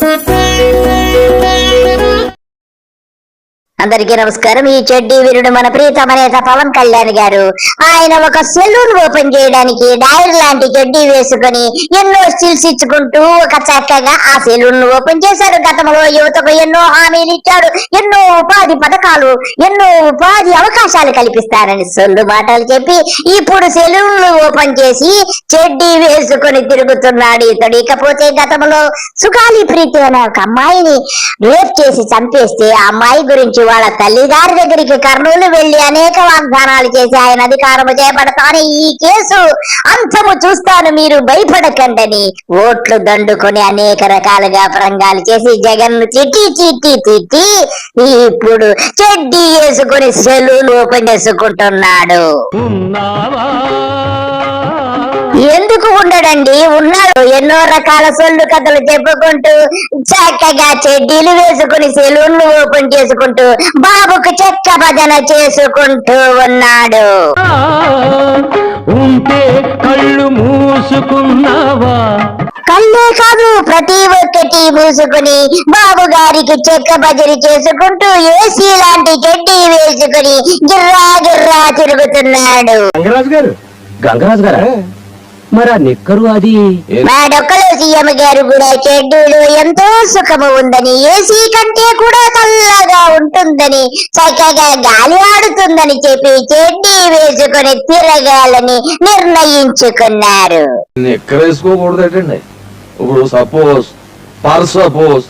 呜。అందరికీ నమస్కారం. ఈ చెడ్డి వీరుడు మన ప్రీతమ నేత పవన్ కళ్యాణ్ గారు. ఆయన ఒక సెలూన్ ఓపెన్ చేయడానికి డైర్ లాంటి చెడ్డీ వేసుకొని ఎన్నో స్టిల్స్ ఇచ్చుకుంటూ ఒక చక్కగా ఆ సెలూన్ ఓపెన్ చేశారు. గతంలో యువతకు ఎన్నో హామీలు ఇచ్చాడు ఎన్నో ఉపాధి పథకాలు ఎన్నో ఉపాధి అవకాశాలు కల్పిస్తారని సొల్లు మాటలు చెప్పి ఇప్పుడు సెలూన్లు ఓపెన్ చేసి చెడ్డీ వేసుకొని తిరుగుతున్నాడు ఇతడు. ఇకపోతే గతంలో సుఖాలి ప్రీతి అనే ఒక అమ్మాయిని రేప్ చేసి చంపేస్తే ఆ అమ్మాయి గురించి వాళ్ళ తల్లిగారి దగ్గరికి కర్నూలు వెళ్ళి అనేక వాగ్దానాలు చేసి ఆయన అధికారం చేపడతాను ఈ కేసు. అంతము చూస్తాను మీరు భయపడకండని ఓట్లు దండుకొని అనేక రకాలుగా ప్రంగాలు చేసి జగన్ తిట్టి తిట్టి తిట్టి ఇప్పుడు చెడ్డీ వేసుకొని సెలూన్ ఓపెన్ చేసుకుంటున్నాడు. ఎందుకు ఉండడండి. ఉన్నాడు ఎన్నో రకాల సొల్లు కథలు చెప్పుకుంటూ చక్కగా చెడ్డీలు వేసుకుని సెలూన్లు ఓపెన్ చేసుకుంటూ బాబుకు చెక్క భజన చేసుకుంటూ ఉన్నాడు. ఉంటే కళ్ళు మూసుకున్నావా? కళ్ళే కాదు ప్రతి ఒక్కటి మూసుకుని బాబు గారికి చెక్క భజన చేసుకుంటూ ఏసీ లాంటి చెడ్డీ వేసుకుని గిర్రా గిర్రా తిరుగుతున్నాడు. గంగరాజు గారు? గంగరాజు గారా? మరి నిక్కరు అది? మా డొక్కలో సీఎం గారు కూడా చెడ్డీలో ఎంతో సుఖము ఉందని ఏసీ కంటే కూడా చల్లగా ఉంటుందని చక్కగా గాలి ఆడుతుందని చెప్పి చెడ్డీ వేసుకొని తిరగాలని నిర్ణయించుకున్నారు. ఎక్కరేసుకోకూడదటండి ఇప్పుడు సపోజ్ పర్ సపోజ్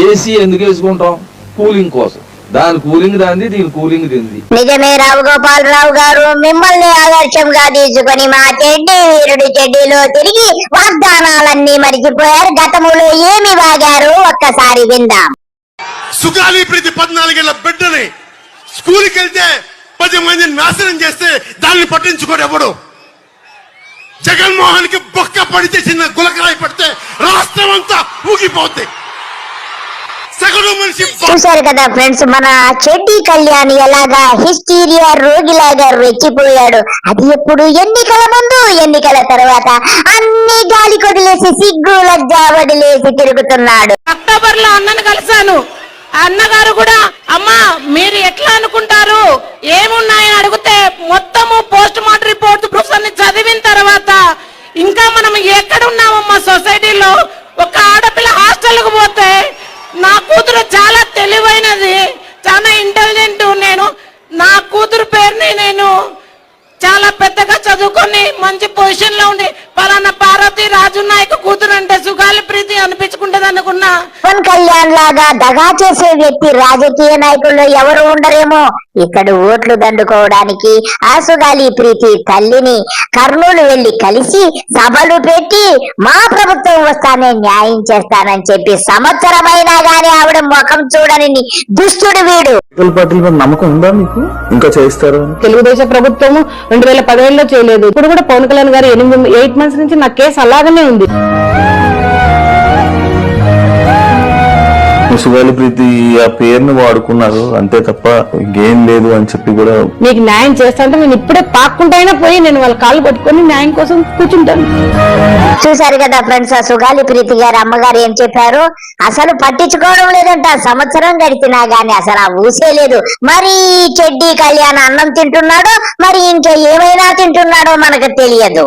ఏసీ ఎందుకు వేసుకుంటాం? కూలింగ్ కోసం. దాని కూలింగ్ దాంది దీని కూలింగ్ దీనిది. నిజమే రావు గోపాలరావు గారు మిమ్మల్ని ఆదర్శంగా తీసుకొని మా చెడ్డీ వీరుడి చెడ్డీలో తిరిగి వాగ్దానాలన్నీ మరిచిపోయారు. గతములో ఏమి వాగారు? ఒక్కసారి విందాం. సుగాలి ప్రతి పద్నాలుగేళ్ళ బిడ్డని స్కూల్కి వెళ్తే పది మందిని నాశనం చేస్తే దాన్ని పట్టించుకోడు ఎవడు? జగన్మోహన్కి బొక్క పడితే చిన్న గులకరాయి పడితే రాష్ట్రం అంతా బొక్క చూశారు కదా ఫ్రెండ్స్ మన చెడ్డి కళ్యాణ్ ఎలాగా హిస్టీరియా రోగిలాగా రెచ్చిపోయాడు. అది ఎప్పుడు? ఎన్నికల ముందు ఎన్నికల తర్వాత అన్ని గాలి కొదిలేసి సిగ్గు లజ్జ వదిలేసి తిరుగుతున్నాడు. అక్టోబర్లో అన్నను కలిశాను. అన్నగారు కూడా అమ్మా మీరు ఎట్లా అనుకున్నా పవన్ కళ్యాణ్ లాగా దగా చేసే వ్యక్తి రాజకీయ నాయకుల్లో ఎవరు ఉండరేమో? ఇక్కడ ఓట్లు దండుకోవడానికి ఆసుగాలి ప్రీతి తల్లిని. కర్నూలు వెళ్ళి కలిసి సభలు పెట్టి మా ప్రభుత్వం వస్తానే న్యాయం చేస్తానని చెప్పి సంవత్సరమైనా గానీ ఆవిడ ముఖం చూడని దుష్టుడు వీడు. నమ్మకం ఉందా మీకు? ఇంకా చేయిస్తారు? అని తెలుగుదేశం ప్రభుత్వం రెండు వేల పదిహేడులో చేయలేదు. ఇప్పుడు కూడా పవన్ కళ్యాణ్ గారు ఎనిమిది ఎయిట్ మంత్స్ నుంచి నా కేసు అలాగనే ఉంది. సుగాలి ప్రీతి ఆ పేరుని వాడుకున్నారు. అంతే తప్ప ఇంకేం లేదు అని చెప్పి కూడా మీకు న్యాయం చేస్తా అంటే నేను ఇప్పుడే పాక్కుంటైనా పోయి నేను వాళ్ళ కాళ్ళు పట్టుకొని న్యాయం కోసం కూర్చుంటాను. చూశారు కదా ఫ్రెండ్స్ ఆ సుగాలి ప్రీతి గారు అమ్మగారు ఏం చెప్పారు? అసలు పట్టించుకోవడం లేదంట. సంవత్సరం గడిచినా గానీ అసలు ఆ ఊసే లేదు. మరి చెడ్డీ కళ్యాణ్ అన్నం తింటున్నాడో మరి ఇంకా ఏమైనా తింటున్నాడో మనకు తెలియదు.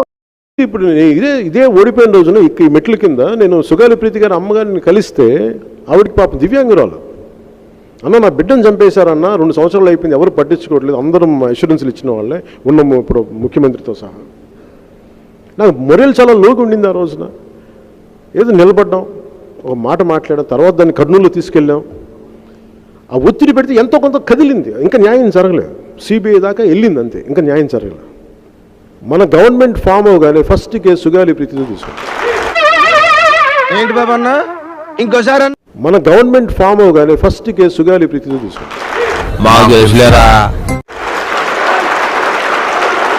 ఇప్పుడు ఇదే ఇదే ఓడిపోయిన రోజున ఇక్క ఈ మెట్ల కింద నేను సుగాలి ప్రీతి గారి అమ్మగారిని కలిస్తే ఆవిడకి పాపం దివ్యాంగురాలు. అన్న నా బిడ్డను చంపేశారన్న రెండు సంవత్సరాలు అయిపోయింది ఎవరు పట్టించుకోవట్లేదు అందరం ఇన్సూరెన్స్లు ఇచ్చిన వాళ్ళే ఉన్న ఇప్పుడు ముఖ్యమంత్రితో సహా. నాకు మొరేలు చాలా లోకి ఉండింది ఆ రోజున. ఏదో నిలబడ్డాం ఒక మాట మాట్లాడాం తర్వాత దాన్ని కర్నూలు తీసుకెళ్ళాం. ఆ ఒత్తిడి పెడితే ఎంతో కొంత కదిలింది ఇంకా న్యాయం జరగలేదు. సిబిఐ దాకా వెళ్ళింది అంతే ఇంకా న్యాయం జరగలేదు. మన గవర్నమెంట్ ఫామ్ అవగానే ఫస్ట్ కేసు సుగాలి ప్రీతితో తీసుకుంటాం ఏంటి బాబు అన్న? ఇంకోసారి మన గవర్నమెంట్ ఫామ్ అవగానే ఫస్ట్ కేసు సుగాలి ప్రీతితో తీసుకుంటాం మాకు తెలుసులేరా?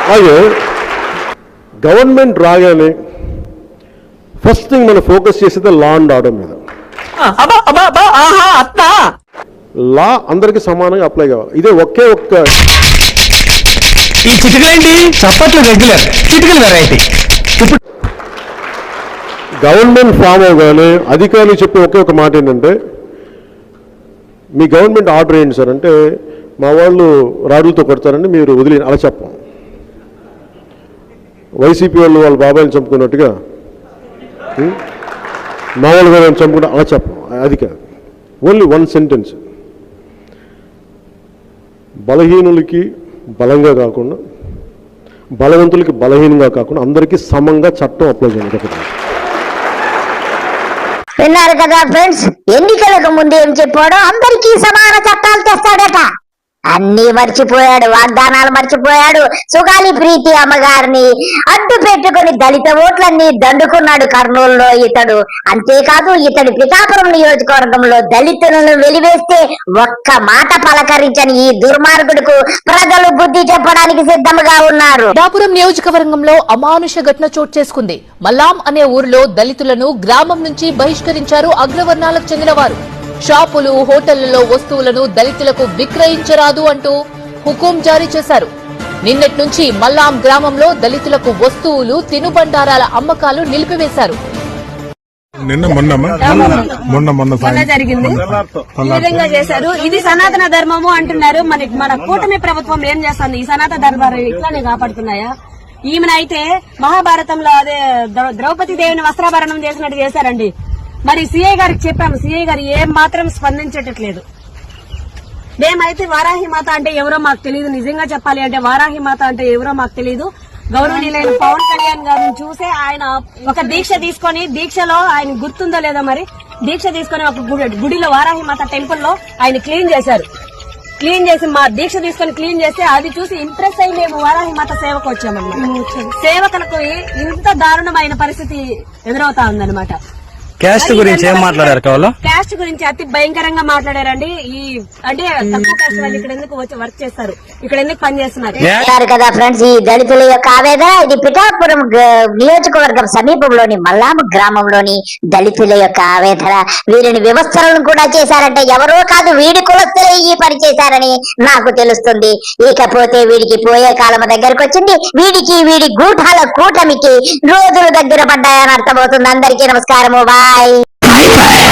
అలాగే గవర్నమెంట్ రాగానే ఫస్ట్ థింగ్ మనం ఫోకస్ చేసేది లా అండ్ ఆర్డర్ మీద. లా అందరికీ సమానంగా అప్లై కావాలి. ఇదే ఒకే ఒక్క ఈ చిటికలేంటి? చప్పట్లు రెగ్యులర్ చిటికలు వెరైటీ గవర్నమెంట్ ఫామ్ అవగానే అధికారులు చెప్పే ఒకే ఒక మాట ఏంటంటే మీ గవర్నమెంట్ ఆర్డర్ ఏంటి సార్? అంటే మా వాళ్ళు రాడులతో కొడతారని మీరు వదిలి అలా చెప్పం. వైసీపీ వాళ్ళు వాళ్ళ బాబాయిని చంపుకున్నట్టుగా మా వాళ్ళు నేను అలా చెప్పం అది కాదు. ఓన్లీ వన్ సెంటెన్స్ బలహీనులకి బలంగా కాకుండా బలవంతులకి బలహీనంగా కాకుండా అందరికీ సమంగా చట్టం అప్లై చేయాలి. ఒకటి విన్నారు కదా ఫ్రెండ్స్ ఎన్నికలకు ముందు ఏం చెప్పాడో అందరికీ సమాన చట్టాలు తెస్తాడట. అన్ని మర్చిపోయాడు వాగ్దానాలు మర్చిపోయాడు. సుగాలి ప్రీతి అమ్మగారిని అడ్డు పెట్టుకుని దళిత ఓట్లన్నీ దండుకున్నాడు కర్నూలులో ఇతడు. అంతేకాదు ఇతడి పిఠాపురం నియోజకవర్గంలో దళితులను వెలివేస్తే ఒక్క మాట పలకరించని ఈ దుర్మార్గుడుకు ప్రజలు బుద్ధి చెప్పడానికి సిద్ధంగా ఉన్నారు. పిఠాపురం నియోజకవర్గంలో అమానుష ఘటన చోటు చేసుకుంది. మల్లాం అనే ఊరిలో దళితులను గ్రామం నుంచి బహిష్కరించారు అగ్రవర్ణాలకు చెందిన వారు షాపులు హోటళ్ళలో వస్తువులను దళితులకు విక్రయించరాదు అంటూ హుకుం జారీ చేశారు. నిన్నటి నుంచి మల్లాం గ్రామంలో దళితులకు వస్తువులు తినుబండారాల అమ్మకాలు నిలిపివేశారు. నిన్న మొన్న మొన్న మొన్న. జరిగింది. ఈ విధంగా చేశారు. ఇది సనాతన ధర్మము అంటున్నారు. మన మన కూటమి ప్రభుత్వం ఏం చేస్తుంది? ఈ సనాతన ధర్మాలు ఇట్లానే కాపాడుతున్నాయా? ఈమెనైతే మహాభారతంలో అదే ద్రౌ- ద్రౌపది దేవిని వస్త్రాభరణం చేసినట్టు చేశారండి. మరి సిఐ గారికి చెప్పాము సిఐ గారు ఏం మాత్రం స్పందించట్లేదు. మేమైతే వారాహి మాత అంటే ఎవరో మాకు తెలియదు నిజంగా చెప్పాలి అంటే వారాహి మాత అంటే ఎవరో మాకు తెలియదు గౌరవనీయులైన పవన్ కళ్యాణ్ గారిని చూసే ఆయన ఒక దీక్ష తీసుకొని దీక్షలో ఆయన గుర్తుందో లేదో మరి దీక్ష తీసుకొని ఒక గుడి- గుడిలో వారాహి మాత టెంపుల్లో ఆయన క్లీన్ చేశారు. క్లీన్ చేసి మా దీక్ష తీసుకొని క్లీన్ చేస్తే అది చూసి ఇంప్రెస్ అయ్యి మేము వారాహి మాత సేవకు వచ్చామన్నమాట. సేవకులకు ఇంత దారుణమైన పరిస్థితి ఎదురవుతా ఉందన్నమాట. క్యాస్ట్ గురించి ఏం మాట్లాడారు కావాలో? క్యాస్ట్ గురించి అతి భయంకరంగా మాట్లాడారండి. ఈ అంటే తక్కువ క్యాస్ట్ వాళ్ళు ఇక్కడ ఎందుకు వచ్చి వర్క్ చేస్తారు? ఇక్కడ ఎందుకు పని చేస్తున్నారు? కదా ఫ్రెండ్స్ ఈ దళితుల యొక్క ఆవేదన ఇది పిఠాపురం నియోజకవర్గం సమీపంలోని మల్లాము గ్రామంలోని దళితుల యొక్క ఆవేదన. వీరిని వ్యవస్థలను కూడా చేశారంటే ఎవరో కాదు వీడి కులస్తులే ఈ పని చేశారని నాకు తెలుస్తుంది. ఇకపోతే వీడికి పోయే కాలం దగ్గరకు వచ్చింది. వీడికి వీడి గూఠాల కూటమికి రోజులు దగ్గర పడ్డాయని అర్థమవుతుంది. అందరికీ నమస్కారము. าย